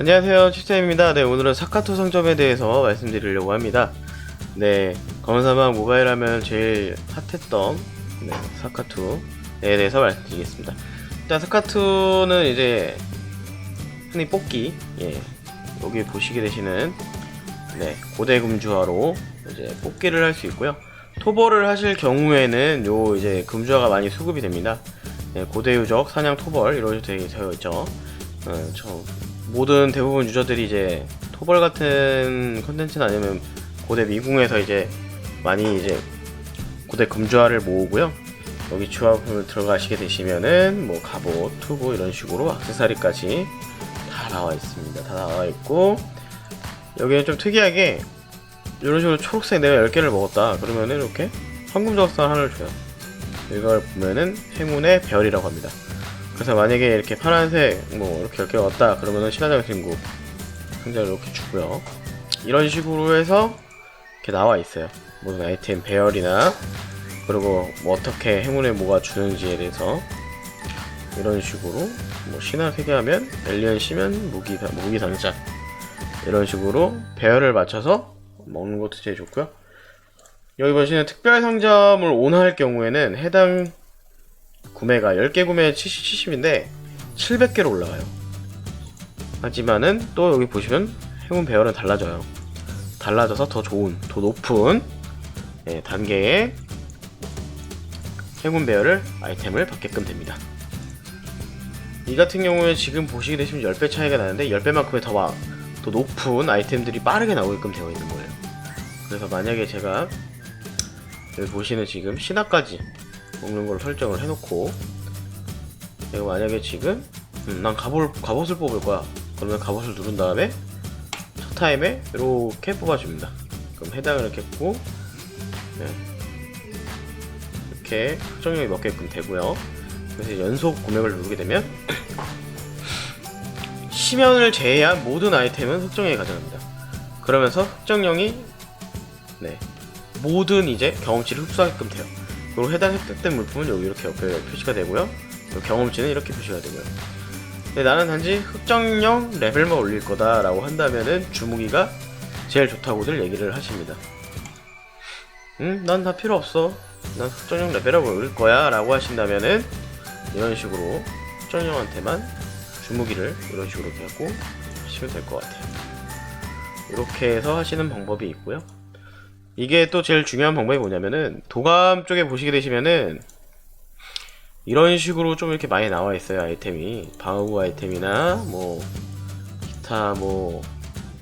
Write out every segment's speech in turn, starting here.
안녕하세요 치쌤입니다. 네 오늘은 사카토 상점에 대해서 말씀드리려고 합니다. 네 검은사막 모바일 하면 제일 핫했던 네, 사카토에 대해서 말씀드리겠습니다. 일단 사카토는 이제 흔히 뽑기 예 여기 보시게 되시는 네 고대 금주화로 이제 뽑기를 할 수 있고요. 토벌을 하실 경우에는 요 이제 금주화가 많이 수급이 됩니다. 네, 고대 유적 사냥 토벌 이렇게 되어 있죠. 어, 저 모든 대부분 유저들이 이제 토벌 같은 컨텐츠는 아니면 고대 미궁에서 이제 많이 이제 고대 금주화를 모으고요. 여기 주화품을 들어가시게 되시면은 뭐 갑옷, 투구 이런 식으로 액세서리까지 다 나와 있습니다. 다 나와 있고 여기는 좀 특이하게 이런 식으로 초록색 내가 10개를 먹었다 그러면은 이렇게 황금 적선 하나를 줘요. 이걸 보면은 행운의 별이라고 합니다. 그래서 만약에 이렇게 파란색 뭐 이렇게 10개 왔다 그러면은 신화장 친구 상자를 이렇게 주고요. 이런 식으로 해서 이렇게 나와 있어요. 모든 아이템 배열이나 그리고 뭐 어떻게 행운에 뭐가 주는지에 대해서 이런 식으로 뭐 신화 3개 하면 엘리언 시면 무기, 무기 상자 이런 식으로 배열을 맞춰서 먹는 것도 제일 좋고요. 여기 보시는 특별 상점을 온할 경우에는 해당 구매가 10개 구매 70, 70 인데 700개로 올라가요. 하지만은 또 여기 보시면 행운 배열은 달라져요. 달라져서 더 좋은, 더 높은 예, 단계의 행운 배열을 아이템을 받게끔 됩니다. 이 같은 경우에 지금 보시게 되시면 10배 차이가 나는데 10배만큼의 더, 마- 더 높은 아이템들이 빠르게 나오게끔 되어 있는 거예요. 그래서 만약에 제가 여기 보시는 지금 신화까지 먹는 걸 설정을 해놓고 내가 만약에 지금 음, 난 갑옷, 갑옷을 뽑을 거야. 그러면 갑옷을 누른 다음에 첫 타임에 이렇게 뽑아줍니다. 그럼 해당을 이렇게 했고 네. 이렇게 설정력이 먹게끔 되고요. 그래서 연속 구매를 누르게 되면 시면을 제외한 모든 아이템은 흑정형이 가져갑니다. 그러면서 흑정형이 네. 모든 이제 경험치를 흡수하게끔 돼요 그리고 해당 획득된 물품은 여기 이렇게 옆에 표시가 되고요. 경험치는 이렇게 표시가 되고요. 근데 나는 단지 흑정령 레벨만 올릴 거다라고 한다면은 주무기가 제일 좋다고들 얘기를 하십니다. 응? 난다 필요 없어. 난 흑정령 레벨을 올릴 거야 라고 하신다면은 이런 식으로 흑정령한테만 주무기를 이런 식으로 하고 하시면 될 것 같아요. 이렇게 해서 하시는 방법이 있고요. 이게 또 제일 중요한 방법이 뭐냐면은 도감 쪽에 보시게 되시면은 이런 식으로 좀 이렇게 많이 나와 있어요 아이템이. 방어구 아이템이나 뭐 기타 뭐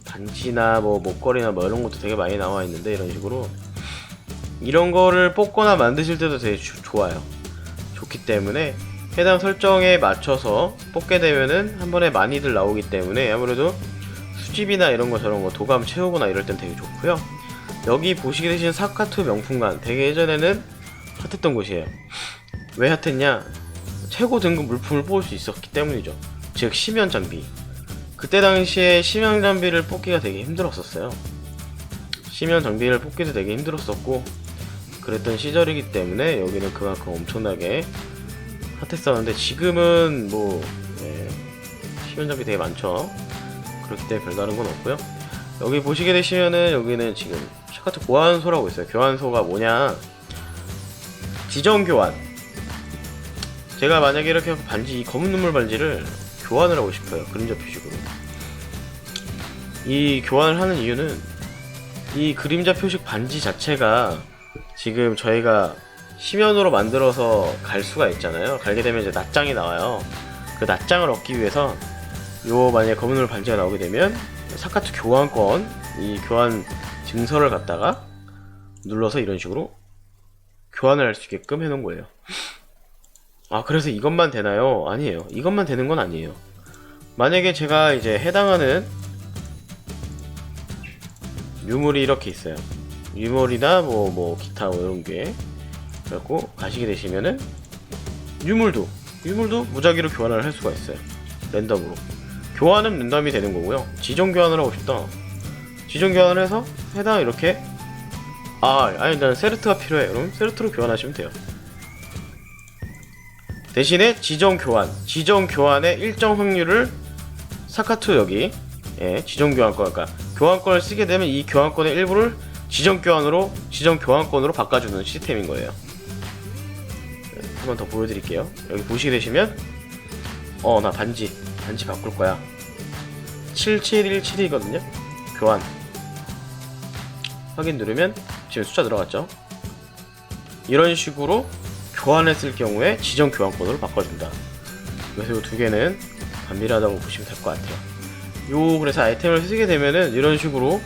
반지나 뭐 목걸이나 뭐 이런 것도 되게 많이 나와 있는데 이런 식으로 이런 거를 뽑거나 만드실 때도 되게 주- 좋아요. 좋기 때문에 해당 설정에 맞춰서 뽑게 되면은 한 번에 많이들 나오기 때문에 아무래도 수집이나 이런 거 저런 거 도감 채우거나 이럴 땐 되게 좋고요 여기 보시게 되신 사카투 명품관 되게 예전에는 핫했던 곳이에요. 왜 핫했냐? 최고 등급 물품을 뽑을 수 있었기 때문이죠. 즉 심연 장비. 그때 당시에 심연 장비를 뽑기가 되게 힘들었었어요. 심연 장비를 뽑기도 되게 힘들었었고 그랬던 시절이기 때문에 여기는 그만큼 엄청나게 핫했었는데 지금은 뭐 예, 심연 장비 되게 많죠. 그렇기 때문에 별다른 건 없고요. 여기 보시게 되시면은 여기는 지금 샤카트 교환소라고 있어요. 교환소가 뭐냐? 지정 교환. 제가 만약에 이렇게 하고 반지 이 검은 눈물 반지를 교환을 하고 싶어요. 그림자 표식으로. 이 교환을 하는 이유는 이 그림자 표식 반지 자체가 지금 저희가 심연으로 만들어서 갈 수가 있잖아요. 갈게 되면 이제 낱장이 나와요. 그 낱장을 얻기 위해서 요 만약에 검은 눈물 반지가 나오게 되면 사카트 교환권 이 교환 증서를 갖다가 눌러서 이런 식으로 교환을 할 수 있게끔 해놓은 거예요. 아 그래서 이것만 되나요? 아니에요. 이것만 되는 건 아니에요. 만약에 제가 이제 해당하는 유물이 이렇게 있어요. 유물이나 뭐 뭐 기타 뭐 이런 게 그래갖고 가시게 되시면은 유물도 유물도 무작위로 교환을 할 수가 있어요. 랜덤으로. 교환은 랜덤이 되는 거고요. 지정 교환을 하고 싶다. 지정 교환을 해서 해당 이렇게 아 아니 난 세르트가 필요해. 그럼 세르트로 교환하시면 돼요. 대신에 지정 교환, 지정 교환의 일정 확률을 사카투 여기 예, 지정 교환권 그러니까 교환권을 쓰게 되면 이 교환권의 일부를 지정 교환으로 지정 교환권으로 바꿔주는 시스템인 거예요. 한번 더 보여드릴게요. 여기 보시게 되시면 어 나 반지 반지 바꿀 거야. 7717이거든요. 교환 확인 누르면 지금 숫자 들어갔죠. 이런 식으로 교환했을 경우에 지정 교환권으로 바꿔준다. 그래서 이 두 개는 반밀하다고 보시면 될 것 같아요. 요 그래서 아이템을 쓰게 되면은 이런 식으로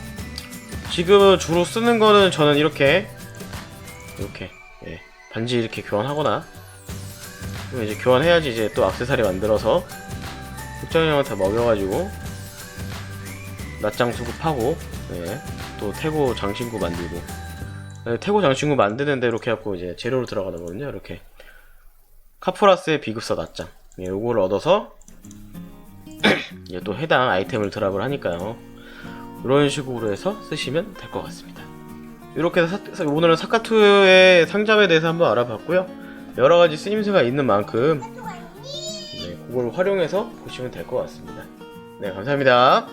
지금 주로 쓰는 거는 저는 이렇게 이렇게 예, 반지 이렇게 교환하거나 이제 교환해야지 이제 또 악세사리 만들어서 특정 형한테 먹여가지고 낮장 수급하고 예, 또 태고 장신구 만들고 예, 태고 장신구 만드는데 이렇게 해갖고 이제 재료로 들어가는 거거든요 이렇게 카프라스의 비급사 낮장 예, 요거를 얻어서 이제 또 해당 아이템을 드랍을 하니까요. 이런 식으로 해서 쓰시면 될 것 같습니다. 이렇게 해서 사- 오늘은 사카투의 상점에 대해서 한번 알아봤고요. 여러 가지 쓰임새가 있는 만큼 네, 그걸 활용해서 보시면 될 것 같습니다. 네, 감사합니다.